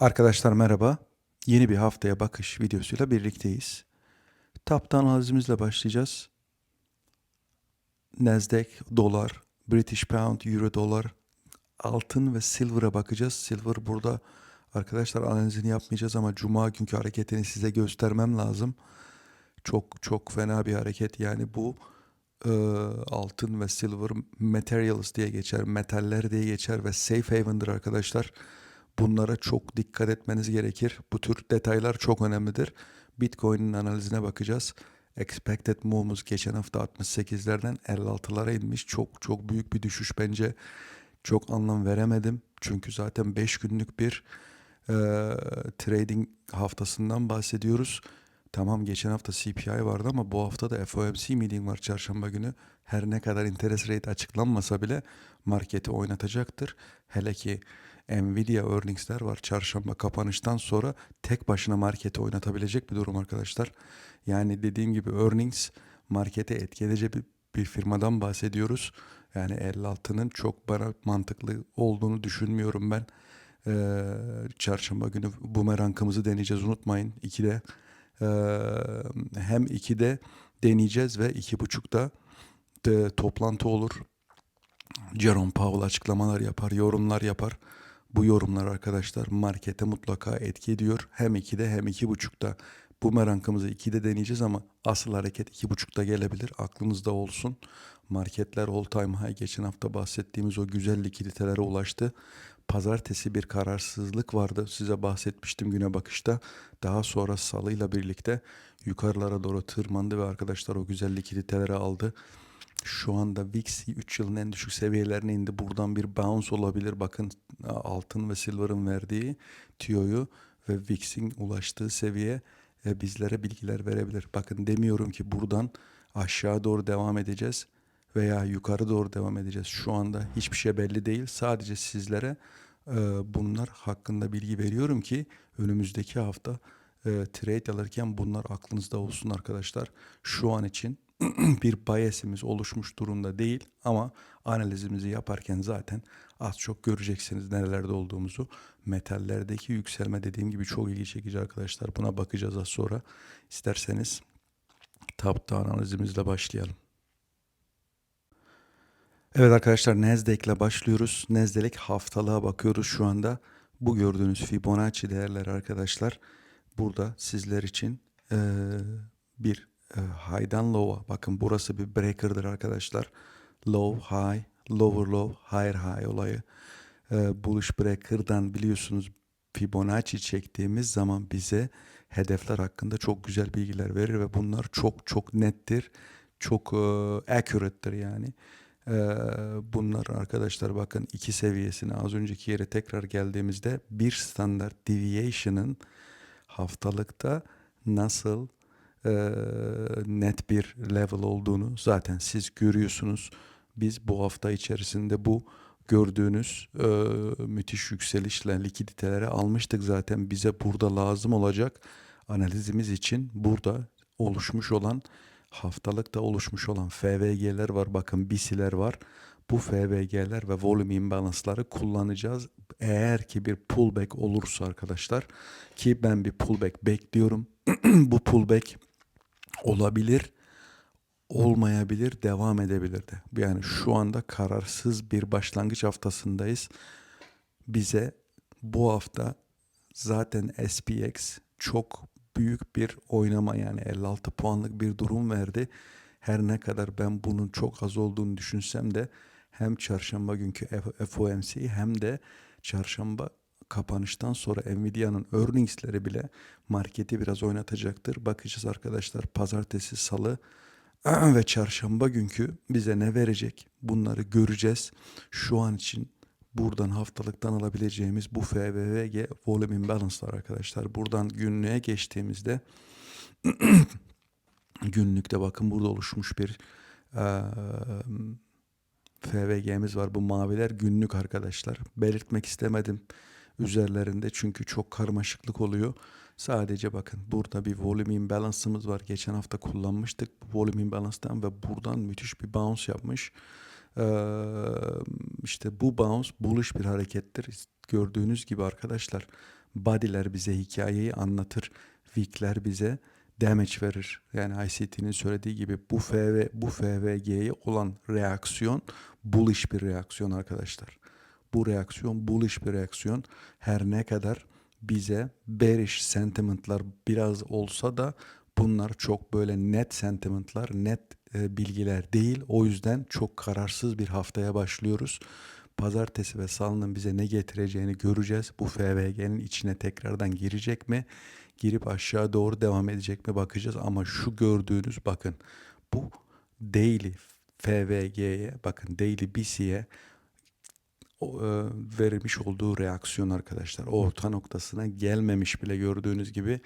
Arkadaşlar merhaba. Yeni bir haftaya bakış videosuyla birlikteyiz. Taptan analizimizle başlayacağız. Nasdaq, dolar, British Pound, Euro dolar, altın ve silver'a bakacağız. Silver burada arkadaşlar analizini yapmayacağız ama cuma günkü hareketini size göstermem lazım. Çok çok fena bir hareket yani bu e, altın ve silver materials diye geçer, metaller diye geçer ve safe haven'dır arkadaşlar. Bunlara çok dikkat etmeniz gerekir. Bu tür detaylar çok önemlidir. Bitcoin'in analizine bakacağız. Expected move'umuz geçen hafta 68'lerden 56'lara inmiş. Çok çok büyük bir düşüş bence. Çok anlam veremedim. Çünkü zaten 5 günlük bir e, trading haftasından bahsediyoruz. Tamam geçen hafta CPI vardı ama bu hafta da FOMC meeting var çarşamba günü. Her ne kadar interest rate açıklanmasa bile marketi oynatacaktır. Hele ki Nvidia earningsler var çarşamba kapanıştan sonra tek başına marketi oynatabilecek bir durum arkadaşlar. Yani dediğim gibi earnings markete etki edecek bir, bir firmadan bahsediyoruz. Yani 56'nın çok bana mantıklı olduğunu düşünmüyorum ben. Ee, çarşamba günü bumerangımızı deneyeceğiz unutmayın 2'de. Ee, hem 2'de deneyeceğiz ve 2.30'da de toplantı olur. Jerome Powell açıklamalar yapar, yorumlar yapar. Bu yorumlar arkadaşlar markete mutlaka etki ediyor. Hem 2'de hem 2.5'da. Bumerangımızı 2'de deneyeceğiz ama asıl hareket 2.5'da gelebilir. Aklınızda olsun. Marketler all time high geçen hafta bahsettiğimiz o güzel likiditelere ulaştı. Pazartesi bir kararsızlık vardı. Size bahsetmiştim güne bakışta. Daha sonra salıyla birlikte yukarılara doğru tırmandı ve arkadaşlar o güzel likiditeleri aldı. Şu anda VIX 3 yılın en düşük seviyelerine indi. Buradan bir bounce olabilir. Bakın altın ve silver'ın verdiği tüyoyu ve VIX'in ulaştığı seviye e, bizlere bilgiler verebilir. Bakın demiyorum ki buradan aşağı doğru devam edeceğiz veya yukarı doğru devam edeceğiz. Şu anda hiçbir şey belli değil. Sadece sizlere e, bunlar hakkında bilgi veriyorum ki önümüzdeki hafta e, trade alırken bunlar aklınızda olsun arkadaşlar. Şu an için bir biasimiz oluşmuş durumda değil ama analizimizi yaparken zaten az çok göreceksiniz nerelerde olduğumuzu. Metallerdeki yükselme dediğim gibi çok ilgi çekici arkadaşlar. Buna bakacağız az sonra. İsterseniz tapta analizimizle başlayalım. Evet arkadaşlar Nasdaq başlıyoruz. Nasdaq haftalığa bakıyoruz şu anda. Bu gördüğünüz Fibonacci değerleri arkadaşlar burada sizler için e, bir e, high'dan low'a. Bakın burası bir breaker'dır arkadaşlar. Low, high, lower low, higher high olayı. E, bullish breaker'dan biliyorsunuz Fibonacci çektiğimiz zaman bize hedefler hakkında çok güzel bilgiler verir ve bunlar çok çok nettir. Çok e, accurate'tir yani. E, bunlar arkadaşlar bakın iki seviyesine az önceki yere tekrar geldiğimizde bir standart deviation'ın haftalıkta nasıl e, net bir level olduğunu zaten siz görüyorsunuz. Biz bu hafta içerisinde bu gördüğünüz e, müthiş yükselişle likiditeleri almıştık zaten bize burada lazım olacak analizimiz için burada oluşmuş olan haftalıkta oluşmuş olan FVG'ler var bakın BIS'ler var bu FVG'ler ve volume imbalance'ları kullanacağız. Eğer ki bir pullback olursa arkadaşlar ki ben bir pullback bekliyorum. bu pullback olabilir, olmayabilir, devam edebilir de. Yani şu anda kararsız bir başlangıç haftasındayız. Bize bu hafta zaten SPX çok büyük bir oynama yani 56 puanlık bir durum verdi. Her ne kadar ben bunun çok az olduğunu düşünsem de hem çarşamba günkü FOMC hem de çarşamba kapanıştan sonra Nvidia'nın earningsleri bile marketi biraz oynatacaktır. Bakacağız arkadaşlar pazartesi, salı ve çarşamba günkü bize ne verecek bunları göreceğiz. Şu an için buradan haftalıktan alabileceğimiz bu FVVG volume imbalance'lar arkadaşlar. Buradan günlüğe geçtiğimizde günlükte bakın burada oluşmuş bir e, FVG'miz var. Bu maviler günlük arkadaşlar. Belirtmek istemedim üzerlerinde çünkü çok karmaşıklık oluyor. Sadece bakın burada bir volume imbalance'ımız var. Geçen hafta kullanmıştık volume imbalance'dan ve buradan müthiş bir bounce yapmış. Ee, işte bu bounce bullish bir harekettir. Gördüğünüz gibi arkadaşlar Body'ler bize hikayeyi anlatır. Wick'ler bize damage verir. Yani ICT'nin söylediği gibi bu FV, bu FVG'ye olan reaksiyon bullish bir reaksiyon arkadaşlar. Bu reaksiyon bullish bir reaksiyon. Her ne kadar bize bearish sentimentlar biraz olsa da bunlar çok böyle net sentimentlar, net e, bilgiler değil. O yüzden çok kararsız bir haftaya başlıyoruz. Pazartesi ve salının bize ne getireceğini göreceğiz. Bu FVG'nin içine tekrardan girecek mi? Girip aşağı doğru devam edecek mi bakacağız. Ama şu gördüğünüz bakın bu daily FVG'ye bakın daily BC'ye e, verilmiş olduğu reaksiyon arkadaşlar. Orta noktasına gelmemiş bile gördüğünüz gibi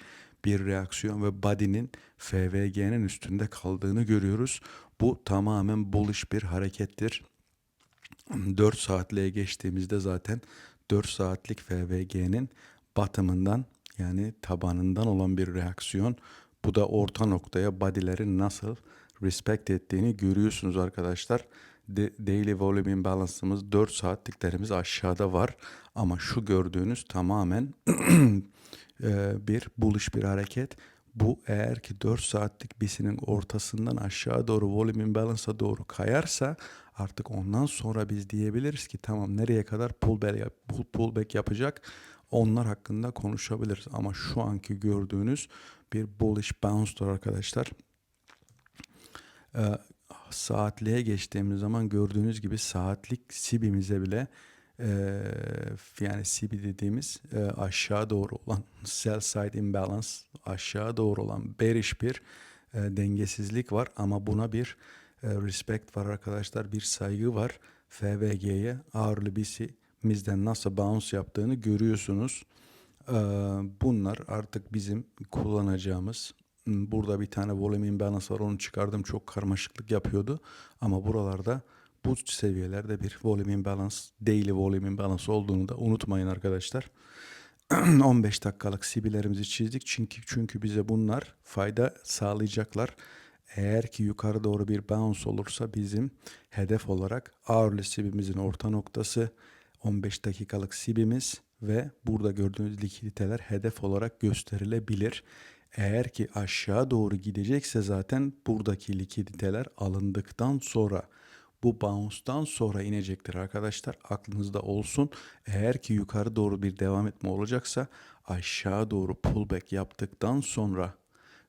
bir reaksiyon ve body'nin FVG'nin üstünde kaldığını görüyoruz. Bu tamamen bullish bir harekettir. 4 saatliğe geçtiğimizde zaten 4 saatlik FVG'nin bottom'ından yani tabanından olan bir reaksiyon. Bu da orta noktaya body'lerin nasıl respect ettiğini görüyorsunuz arkadaşlar. De- daily volume imbalance'ımız 4 saatliklerimiz aşağıda var. Ama şu gördüğünüz tamamen e, bir bullish bir hareket. Bu eğer ki 4 saatlik bisinin ortasından aşağı doğru volume imbalance'a doğru kayarsa artık ondan sonra biz diyebiliriz ki tamam nereye kadar pullback, yap- pull, pullback yapacak onlar hakkında konuşabiliriz. Ama şu anki gördüğünüz bir bullish bounce'dur arkadaşlar. Ee, saatliğe geçtiğimiz zaman gördüğünüz gibi saatlik sibimize bile e, yani sibi dediğimiz e, aşağı doğru olan sell side imbalance aşağı doğru olan bearish bir e, dengesizlik var ama buna bir e, respect var arkadaşlar bir saygı var FVG'ye ağırlı bizden nasıl bounce yaptığını görüyorsunuz. Ee, bunlar artık bizim kullanacağımız Burada bir tane volume imbalance var onu çıkardım çok karmaşıklık yapıyordu. Ama buralarda bu seviyelerde bir volume imbalance, daily volume imbalance olduğunu da unutmayın arkadaşlar. 15 dakikalık CB'lerimizi çizdik çünkü çünkü bize bunlar fayda sağlayacaklar. Eğer ki yukarı doğru bir bounce olursa bizim hedef olarak hourly CB'mizin orta noktası 15 dakikalık CB'miz ve burada gördüğünüz likiditeler hedef olarak gösterilebilir. Eğer ki aşağı doğru gidecekse zaten buradaki likiditeler alındıktan sonra bu bounce'dan sonra inecektir arkadaşlar. Aklınızda olsun. Eğer ki yukarı doğru bir devam etme olacaksa aşağı doğru pullback yaptıktan sonra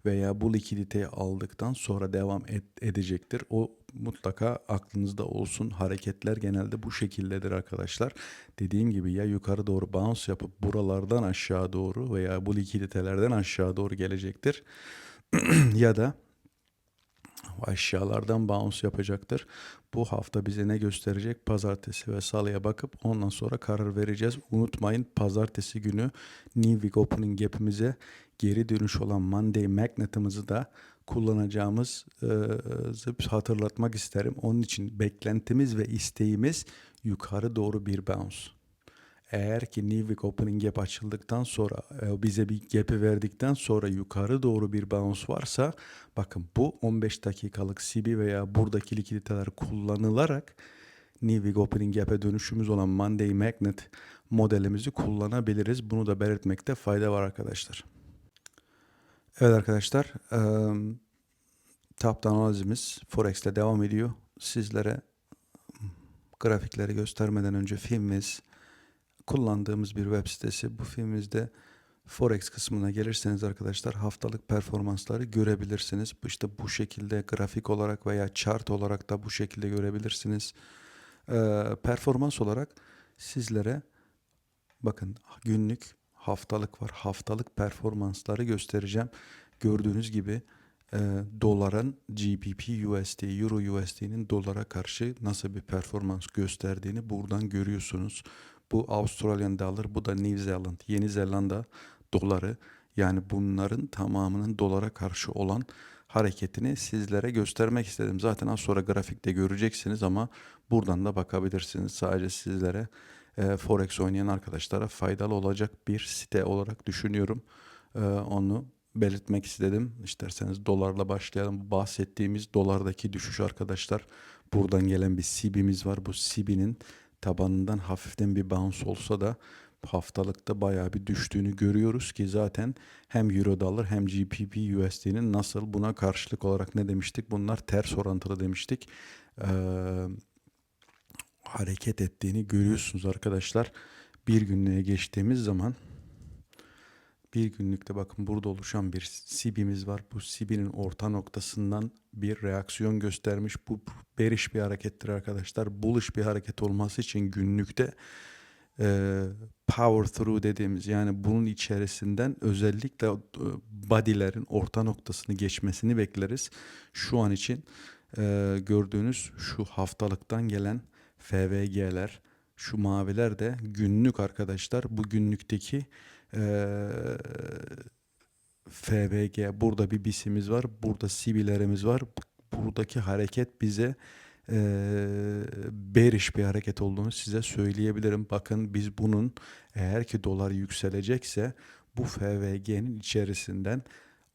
veya bu likiditeyi aldıktan sonra devam et- edecektir. O mutlaka aklınızda olsun. Hareketler genelde bu şekildedir arkadaşlar. Dediğim gibi ya yukarı doğru bounce yapıp buralardan aşağı doğru veya bu likiditelerden aşağı doğru gelecektir. ya da aşağılardan bounce yapacaktır. Bu hafta bize ne gösterecek? Pazartesi ve salıya bakıp ondan sonra karar vereceğiz. Unutmayın pazartesi günü New Week Opening Gap'imize geri dönüş olan Monday Magnet'ımızı da kullanacağımız e, hatırlatmak isterim. Onun için beklentimiz ve isteğimiz yukarı doğru bir bounce. Eğer ki New Week Opening Gap açıldıktan sonra e, bize bir gap'i verdikten sonra yukarı doğru bir bounce varsa bakın bu 15 dakikalık CB veya buradaki likiditeler kullanılarak New Week Opening Gap'e dönüşümüz olan Monday Magnet modelimizi kullanabiliriz. Bunu da belirtmekte fayda var arkadaşlar. Evet arkadaşlar, top down analizimiz Forex'te devam ediyor. Sizlere grafikleri göstermeden önce filmimiz kullandığımız bir web sitesi. Bu filmimizde Forex kısmına gelirseniz arkadaşlar haftalık performansları görebilirsiniz. İşte bu şekilde grafik olarak veya chart olarak da bu şekilde görebilirsiniz. Ee, performans olarak sizlere bakın günlük haftalık var. Haftalık performansları göstereceğim. Gördüğünüz gibi e, doların GBP USD, Euro USD'nin dolara karşı nasıl bir performans gösterdiğini buradan görüyorsunuz. Bu Australian Dollar, bu da New Zealand, Yeni Zelanda doları. Yani bunların tamamının dolara karşı olan hareketini sizlere göstermek istedim. Zaten az sonra grafikte göreceksiniz ama buradan da bakabilirsiniz. Sadece sizlere e, Forex oynayan arkadaşlara faydalı olacak bir site olarak düşünüyorum. E, onu belirtmek istedim. İsterseniz dolarla başlayalım. Bahsettiğimiz dolardaki düşüş arkadaşlar. Buradan gelen bir CB'miz var. Bu CB'nin tabanından hafiften bir bounce olsa da haftalıkta bayağı bir düştüğünü görüyoruz ki zaten hem Euro Dollar hem GBP USD'nin nasıl buna karşılık olarak ne demiştik? Bunlar ters orantılı demiştik. Ee, hareket ettiğini görüyorsunuz arkadaşlar. Bir günlüğe geçtiğimiz zaman bir günlükte bakın burada oluşan bir sibimiz var. Bu sibinin orta noktasından bir reaksiyon göstermiş. Bu bearish bir harekettir arkadaşlar. Bullish bir hareket olması için günlükte e, power through dediğimiz yani bunun içerisinden özellikle e, body'lerin orta noktasını geçmesini bekleriz. Şu an için e, gördüğünüz şu haftalıktan gelen FVG'ler, şu maviler de günlük arkadaşlar. Bu günlükteki eee FVG burada bir bisimiz var. Burada sibilerimiz var. Buradaki hareket bize eee bearish bir hareket olduğunu size söyleyebilirim. Bakın biz bunun eğer ki dolar yükselecekse bu FVG'nin içerisinden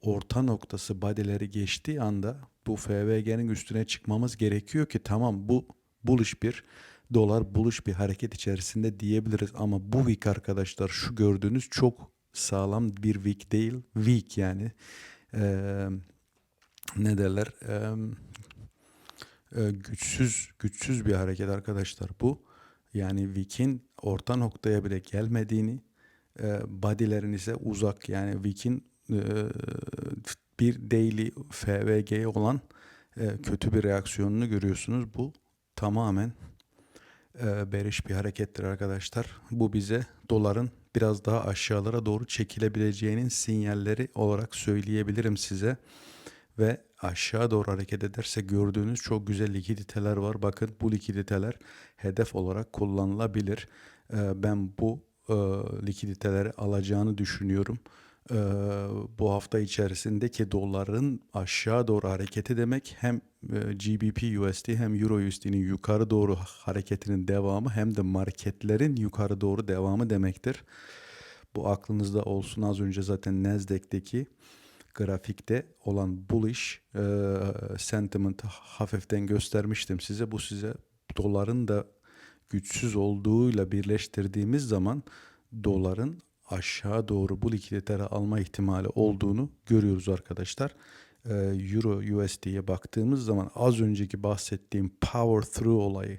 orta noktası badeleri geçtiği anda bu FVG'nin üstüne çıkmamız gerekiyor ki tamam bu bullish bir dolar bullish bir hareket içerisinde diyebiliriz. Ama bu week arkadaşlar şu gördüğünüz çok sağlam bir week değil week yani. Eee, ne derler? Eee, e, güçsüz güçsüz bir hareket arkadaşlar bu. Yani week'in orta noktaya bile gelmediğini e, body'lerin ise uzak. Yani week'in e, bir daily FVG'ye olan e, kötü bir reaksiyonunu görüyorsunuz. Bu tamamen e, bearish bir harekettir arkadaşlar. Bu bize doların biraz daha aşağılara doğru çekilebileceğinin sinyalleri olarak söyleyebilirim size. Ve aşağı doğru hareket ederse gördüğünüz çok güzel likiditeler var. Bakın bu likiditeler hedef olarak kullanılabilir. E, ben bu e, likiditeleri alacağını düşünüyorum. E, bu hafta içerisindeki doların aşağı doğru hareketi demek hem e, GBP USD hem Euro USD'nin yukarı doğru hareketinin devamı hem de marketlerin yukarı doğru devamı demektir. Bu aklınızda olsun az önce zaten Nasdaq'teki grafikte olan bullish e, sentiment'ı hafiften göstermiştim size. Bu size doların da güçsüz olduğuyla birleştirdiğimiz zaman doların aşağı doğru bu likiditeleri alma ihtimali olduğunu görüyoruz arkadaşlar. Ee, Euro USD'ye baktığımız zaman az önceki bahsettiğim power through olayı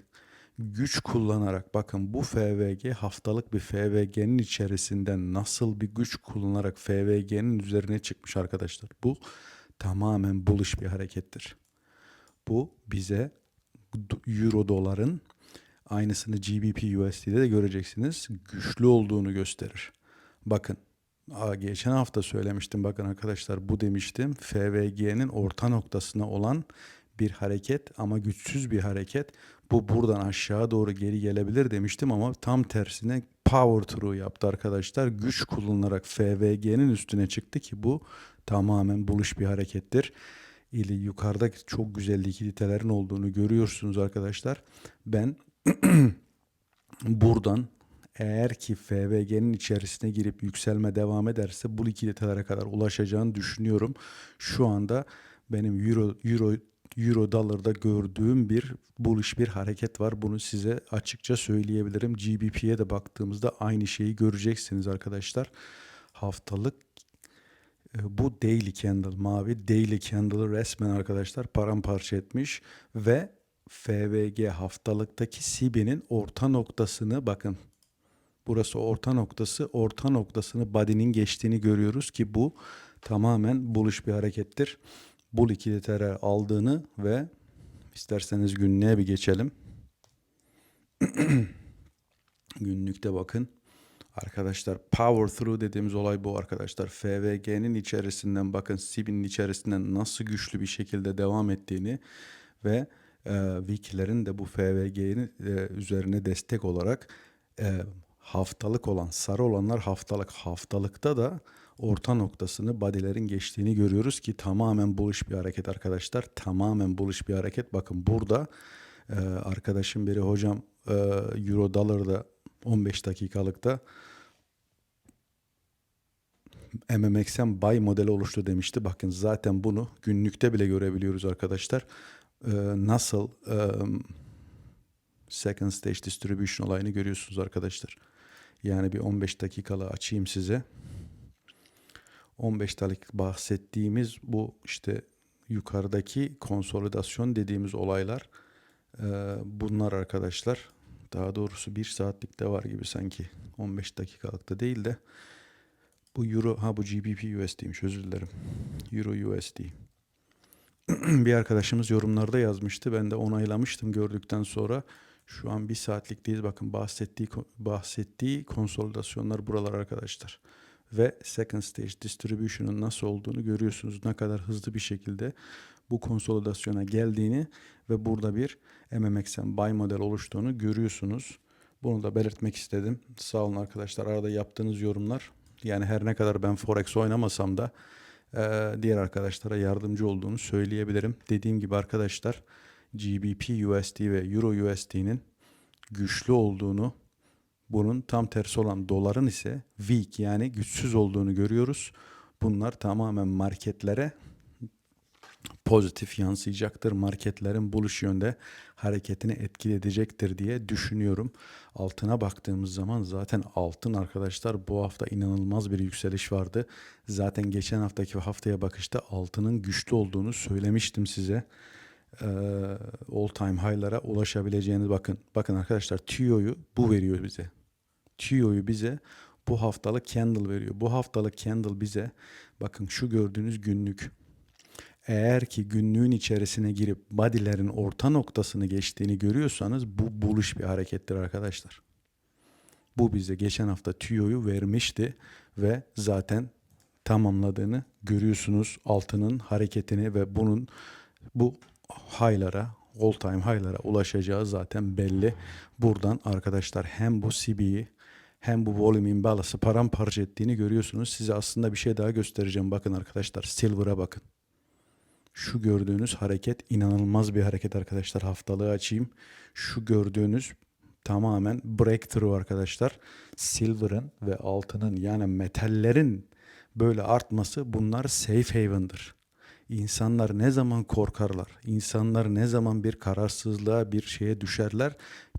güç kullanarak bakın bu FVG haftalık bir FVG'nin içerisinden nasıl bir güç kullanarak FVG'nin üzerine çıkmış arkadaşlar. Bu tamamen bullish bir harekettir. Bu bize Euro doların aynısını GBP USD'de de göreceksiniz. Güçlü olduğunu gösterir. Bakın geçen hafta söylemiştim bakın arkadaşlar bu demiştim FVG'nin orta noktasına olan bir hareket ama güçsüz bir hareket. Bu buradan aşağı doğru geri gelebilir demiştim ama tam tersine power through yaptı arkadaşlar. Güç kullanılarak FVG'nin üstüne çıktı ki bu tamamen buluş bir harekettir. İli yukarıda çok güzel likiditelerin olduğunu görüyorsunuz arkadaşlar. Ben buradan eğer ki FVG'nin içerisine girip yükselme devam ederse bu likiditelere kadar ulaşacağını düşünüyorum. Şu anda benim euro euro euro dolarda gördüğüm bir bullish bir hareket var. Bunu size açıkça söyleyebilirim. GBP'ye de baktığımızda aynı şeyi göreceksiniz arkadaşlar. Haftalık e, bu daily candle mavi daily candle'ı resmen arkadaşlar paramparça etmiş ve FVG haftalıktaki SIB'nin orta noktasını bakın Burası orta noktası. Orta noktasını body'nin geçtiğini görüyoruz ki bu tamamen bullish bir harekettir. Bu likiditeler aldığını ve isterseniz günlüğe bir geçelim. Günlükte bakın. Arkadaşlar power through dediğimiz olay bu arkadaşlar. FVG'nin içerisinden bakın SIB'in içerisinden nasıl güçlü bir şekilde devam ettiğini ve e, Wiki'lerin de bu FVG'nin e, üzerine destek olarak e, haftalık olan sarı olanlar haftalık haftalıkta da orta noktasını body'lerin geçtiğini görüyoruz ki tamamen bullish bir hareket arkadaşlar. Tamamen bullish bir hareket. Bakın burada e, arkadaşım biri hocam e, euro dolar'da 15 dakikalıkta MMX'en buy modeli oluştu demişti. Bakın zaten bunu günlükte bile görebiliyoruz arkadaşlar. E, nasıl e, second stage distribution olayını görüyorsunuz arkadaşlar. Yani bir 15 dakikalı açayım size. 15 dakika bahsettiğimiz bu işte yukarıdaki konsolidasyon dediğimiz olaylar e, bunlar arkadaşlar. Daha doğrusu bir saatlik de var gibi sanki. 15 dakikalık da değil de bu euro ha bu GBP USD'ymiş özür dilerim. Euro USD. bir arkadaşımız yorumlarda yazmıştı. Ben de onaylamıştım gördükten sonra. Şu an bir saatlikteyiz. Bakın bahsettiği bahsettiği konsolidasyonlar buralar arkadaşlar. Ve second stage distribution'un nasıl olduğunu görüyorsunuz. Ne kadar hızlı bir şekilde bu konsolidasyona geldiğini ve burada bir MMX'en buy model oluştuğunu görüyorsunuz. Bunu da belirtmek istedim. Sağ olun arkadaşlar. Arada yaptığınız yorumlar yani her ne kadar ben Forex oynamasam da diğer arkadaşlara yardımcı olduğunu söyleyebilirim. Dediğim gibi arkadaşlar GBP USD ve Euro USD'nin güçlü olduğunu bunun tam tersi olan doların ise weak yani güçsüz olduğunu görüyoruz. Bunlar tamamen marketlere pozitif yansıyacaktır. Marketlerin buluş yönde hareketini etki edecektir diye düşünüyorum. Altına baktığımız zaman zaten altın arkadaşlar bu hafta inanılmaz bir yükseliş vardı. Zaten geçen haftaki haftaya bakışta altının güçlü olduğunu söylemiştim size. All time high'lara ulaşabileceğiniz bakın. Bakın arkadaşlar TIO'yu bu veriyor bize. TIO'yu bize bu haftalık candle veriyor. Bu haftalık candle bize bakın şu gördüğünüz günlük eğer ki günlüğün içerisine girip body'lerin orta noktasını geçtiğini görüyorsanız bu buluş bir harekettir arkadaşlar. Bu bize geçen hafta tüyoyu vermişti ve zaten tamamladığını görüyorsunuz altının hareketini ve bunun bu high'lara all time high'lara ulaşacağı zaten belli. Buradan arkadaşlar hem bu CB'yi hem bu volume imbalance'ı paramparça ettiğini görüyorsunuz. Size aslında bir şey daha göstereceğim. Bakın arkadaşlar silver'a bakın. Şu gördüğünüz hareket inanılmaz bir hareket arkadaşlar. Haftalığı açayım. Şu gördüğünüz tamamen breakthrough arkadaşlar. Silver'ın ve altının yani metallerin böyle artması bunlar safe haven'dır. İnsanlar ne zaman korkarlar? İnsanlar ne zaman bir kararsızlığa, bir şeye düşerler?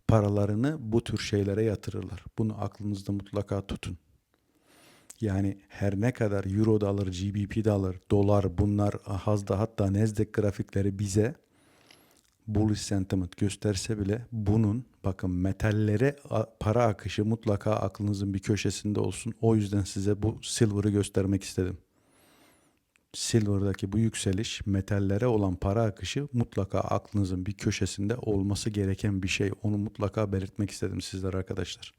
Paralarını bu tür şeylere yatırırlar. Bunu aklınızda mutlaka tutun. Yani her ne kadar euro da alır, GBP de alır, dolar bunlar hazda hatta Nasdaq grafikleri bize bullish sentiment gösterse bile bunun bakın metallere para akışı mutlaka aklınızın bir köşesinde olsun. O yüzden size bu silver'ı göstermek istedim. Silver'daki bu yükseliş metallere olan para akışı mutlaka aklınızın bir köşesinde olması gereken bir şey. Onu mutlaka belirtmek istedim sizlere arkadaşlar.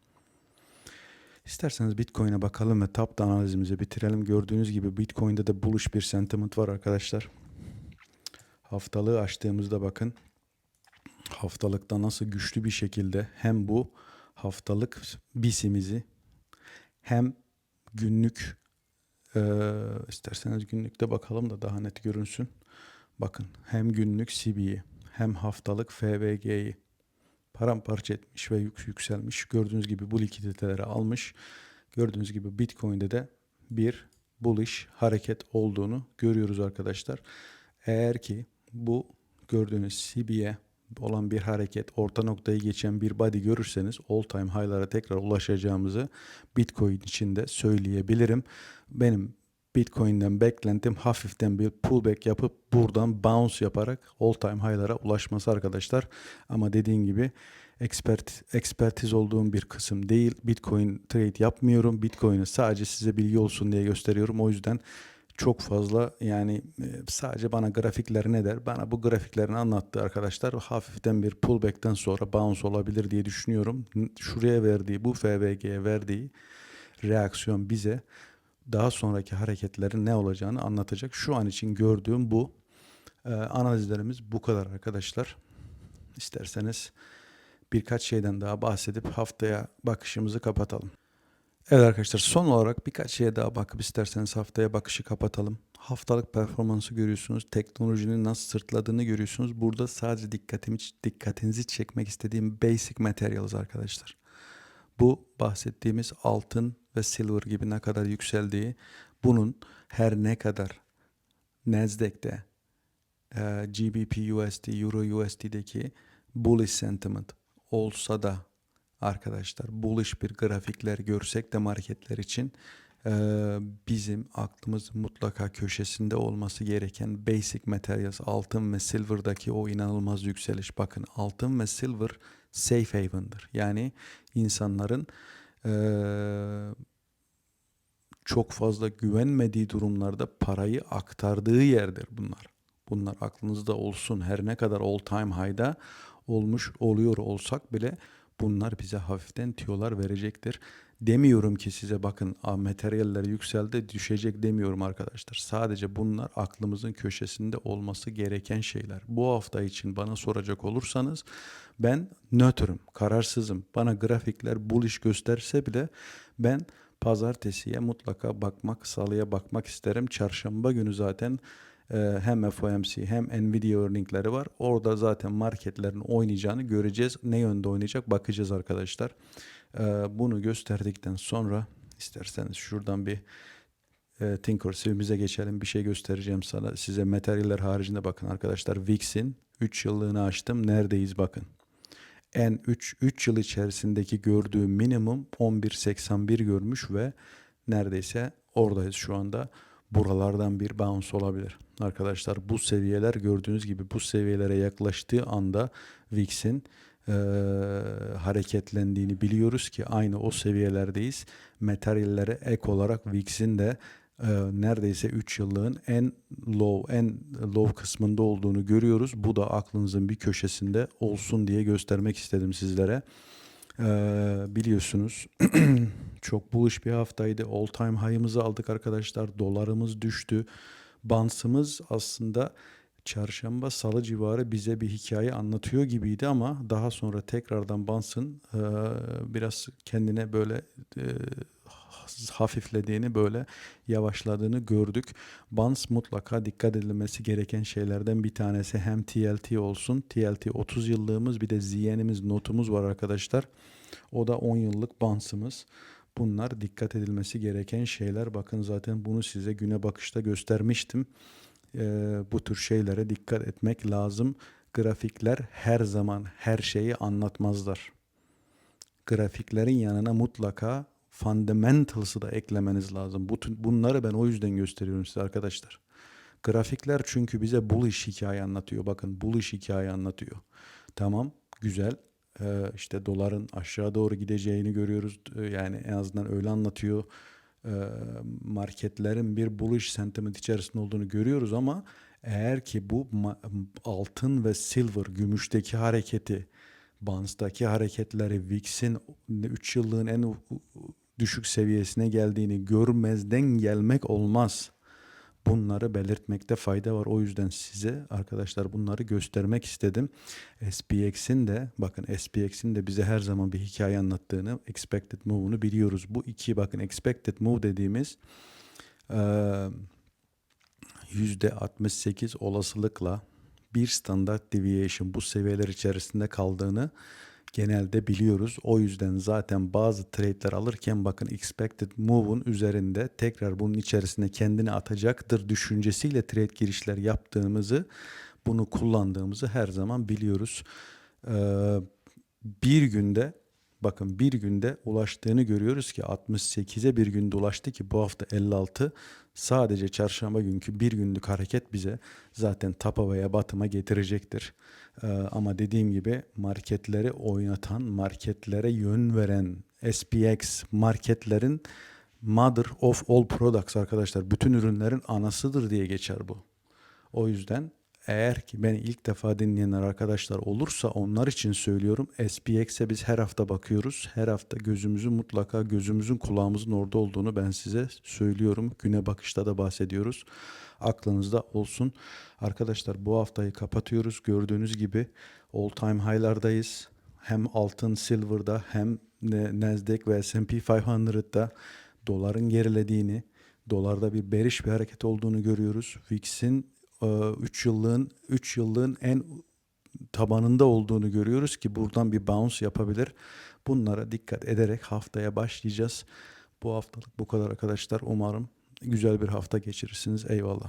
İsterseniz Bitcoin'e bakalım ve top analizimizi bitirelim. Gördüğünüz gibi Bitcoin'de de bullish bir sentiment var arkadaşlar. Haftalığı açtığımızda bakın haftalıkta nasıl güçlü bir şekilde hem bu haftalık BIS'imizi hem günlük e, isterseniz günlükte bakalım da daha net görünsün. Bakın hem günlük CB'yi hem haftalık FVG'yi paramparça etmiş ve yük, yükselmiş. Gördüğünüz gibi bu likiditeleri almış. Gördüğünüz gibi Bitcoin'de de bir bullish hareket olduğunu görüyoruz arkadaşlar. Eğer ki bu gördüğünüz CB'ye olan bir hareket, orta noktayı geçen bir body görürseniz all time high'lara tekrar ulaşacağımızı Bitcoin için de söyleyebilirim. Benim Bitcoin'den beklentim hafiften bir pullback yapıp buradan bounce yaparak all time high'lara ulaşması arkadaşlar. Ama dediğim gibi expert, ekspertiz olduğum bir kısım değil. Bitcoin trade yapmıyorum. Bitcoin'i sadece size bilgi olsun diye gösteriyorum. O yüzden çok fazla yani e, sadece bana grafikler ne der? Bana bu grafiklerini anlattı arkadaşlar. Hafiften bir pullback'ten sonra bounce olabilir diye düşünüyorum. Şuraya verdiği bu FVG'ye verdiği reaksiyon bize daha sonraki hareketlerin ne olacağını anlatacak. Şu an için gördüğüm bu. Ee, analizlerimiz bu kadar arkadaşlar. İsterseniz birkaç şeyden daha bahsedip haftaya bakışımızı kapatalım. Evet arkadaşlar son olarak birkaç şeye daha bakıp isterseniz haftaya bakışı kapatalım. Haftalık performansı görüyorsunuz. Teknolojinin nasıl sırtladığını görüyorsunuz. Burada sadece dikkatimi, dikkatinizi çekmek istediğim basic materials arkadaşlar. Bu bahsettiğimiz altın ve silver gibi ne kadar yükseldiği bunun her ne kadar Nasdaq'te e, GBP USD, Euro USD'deki bullish sentiment olsa da arkadaşlar bullish bir grafikler görsek de marketler için e, bizim aklımız mutlaka köşesinde olması gereken basic materials altın ve silver'daki o inanılmaz yükseliş. Bakın altın ve silver safe haven'dır. Yani insanların e, çok fazla güvenmediği durumlarda parayı aktardığı yerdir bunlar. Bunlar aklınızda olsun. Her ne kadar all time high'da olmuş oluyor olsak bile bunlar bize hafiften tüyolar verecektir. Demiyorum ki size bakın "Aa, materyaller yükseldi düşecek demiyorum arkadaşlar. Sadece bunlar aklımızın köşesinde olması gereken şeyler. Bu hafta için bana soracak olursanız ben nötrüm, kararsızım. Bana grafikler bullish gösterse bile ben pazartesiye mutlaka bakmak, salıya bakmak isterim. Çarşamba günü zaten hem FOMC hem Nvidia örnekleri var. Orada zaten marketlerin oynayacağını göreceğiz. Ne yönde oynayacak bakacağız arkadaşlar. E, bunu gösterdikten sonra isterseniz şuradan bir e, Thinkorswim'imize geçelim. Bir şey göstereceğim sana. Size materyaller haricinde bakın arkadaşlar. VIX'in 3 yıllığını açtım. Neredeyiz bakın. En 3 3 yıl içerisindeki gördüğü minimum 11.81 görmüş ve neredeyse oradayız şu anda. Buralardan bir bounce olabilir. Arkadaşlar bu seviyeler gördüğünüz gibi bu seviyelere yaklaştığı anda VIX'in eee, hareketlendiğini biliyoruz ki aynı o seviyelerdeyiz. Materyallere ek olarak VIX'in de eee, neredeyse 3 yıllığın en low en low kısmında olduğunu görüyoruz. Bu da aklınızın bir köşesinde olsun diye göstermek istedim sizlere. Eee, biliyorsunuz çok bullish bir haftaydı. All time high'ımızı aldık arkadaşlar. Dolarımız düştü. Bansımız aslında çarşamba salı civarı bize bir hikaye anlatıyor gibiydi ama daha sonra tekrardan Bans'ın eee, biraz kendine böyle eee, hafiflediğini böyle yavaşladığını gördük. Bans mutlaka dikkat edilmesi gereken şeylerden bir tanesi hem TLT olsun. TLT 30 yıllığımız bir de ZN'imiz notumuz var arkadaşlar. O da 10 yıllık bansımız. Bunlar dikkat edilmesi gereken şeyler. Bakın zaten bunu size güne bakışta göstermiştim. Ee, bu tür şeylere dikkat etmek lazım. Grafikler her zaman her şeyi anlatmazlar. Grafiklerin yanına mutlaka fundamentals'ı da eklemeniz lazım. Bu, bunları ben o yüzden gösteriyorum size arkadaşlar. Grafikler çünkü bize bullish hikaye anlatıyor. Bakın bullish hikaye anlatıyor. Tamam güzel. Ee, işte doların aşağı doğru gideceğini görüyoruz. Ee, Yani en azından öyle anlatıyor. Ee, marketlerin bir bullish sentiment içerisinde olduğunu görüyoruz ama eğer ki bu altın ve silver gümüşteki hareketi Bans'taki hareketleri VIX'in 3 yıllığın en düşük seviyesine geldiğini görmezden gelmek olmaz. Bunları belirtmekte fayda var. O yüzden size arkadaşlar bunları göstermek istedim. SPX'in de bakın SPX'in de bize her zaman bir hikaye anlattığını, expected move'unu biliyoruz. Bu iki bakın expected move dediğimiz eee, %68 olasılıkla bir standart deviation bu seviyeler içerisinde kaldığını genelde biliyoruz. O yüzden zaten bazı trade'ler alırken bakın expected move'un üzerinde tekrar bunun içerisine kendini atacaktır düşüncesiyle trade girişler yaptığımızı bunu kullandığımızı her zaman biliyoruz. Ee, bir günde bakın bir günde ulaştığını görüyoruz ki 68'e bir günde ulaştı ki bu hafta 56 sadece çarşamba günkü bir günlük hareket bize zaten tapa veya batıma getirecektir. Ee, ama dediğim gibi marketleri oynatan, marketlere yön veren SPX marketlerin mother of all products arkadaşlar. Bütün ürünlerin anasıdır diye geçer bu. O yüzden eğer ki beni ilk defa dinleyenler arkadaşlar olursa onlar için söylüyorum. SPX'e biz her hafta bakıyoruz. Her hafta gözümüzü mutlaka gözümüzün kulağımızın orada olduğunu ben size söylüyorum. Güne bakışta da bahsediyoruz. Aklınızda olsun. Arkadaşlar bu haftayı kapatıyoruz. Gördüğünüz gibi all time high'lardayız. Hem altın, silver'da hem Nasdaq ve S&P 500'da doların gerilediğini, dolarda bir beriş bir hareket olduğunu görüyoruz. VIX'in 3 yıllığın 3 yıllığın en tabanında olduğunu görüyoruz ki buradan bir bounce yapabilir. Bunlara dikkat ederek haftaya başlayacağız. Bu haftalık bu kadar arkadaşlar. Umarım güzel bir hafta geçirirsiniz. Eyvallah.